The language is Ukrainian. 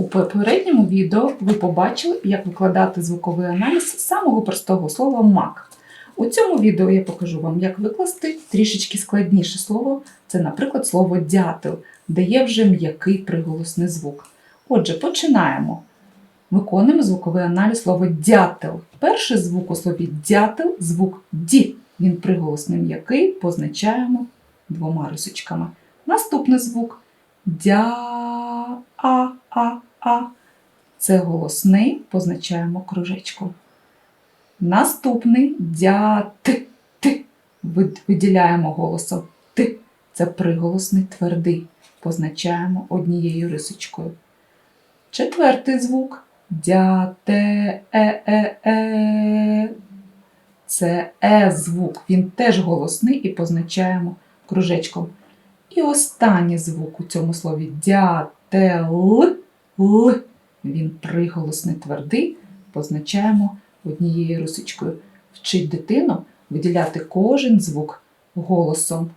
У попередньому відео ви побачили, як викладати звуковий аналіз самого простого слова мак. У цьому відео я покажу вам, як викласти трішечки складніше слово. Це, наприклад, слово дятел, де є вже м'який приголосний звук. Отже, починаємо. Виконуємо звуковий аналіз слова дятел. Перший звук у слові дятел звук ді. Він приголосний м'який, позначаємо двома рисочками. Наступний звук дя а. Це голосний, позначаємо кружечком. Наступний дя т т. Виділяємо голосом т. Це приголосний твердий. Позначаємо однією рисочкою. Четвертий звук дя те е е е. Це е звук. Він теж голосний і позначаємо кружечком. І останній звук у цьому слові дятел л. Він приголосний твердий, позначаємо однією русичкою. Вчить дитину виділяти кожен звук голосом.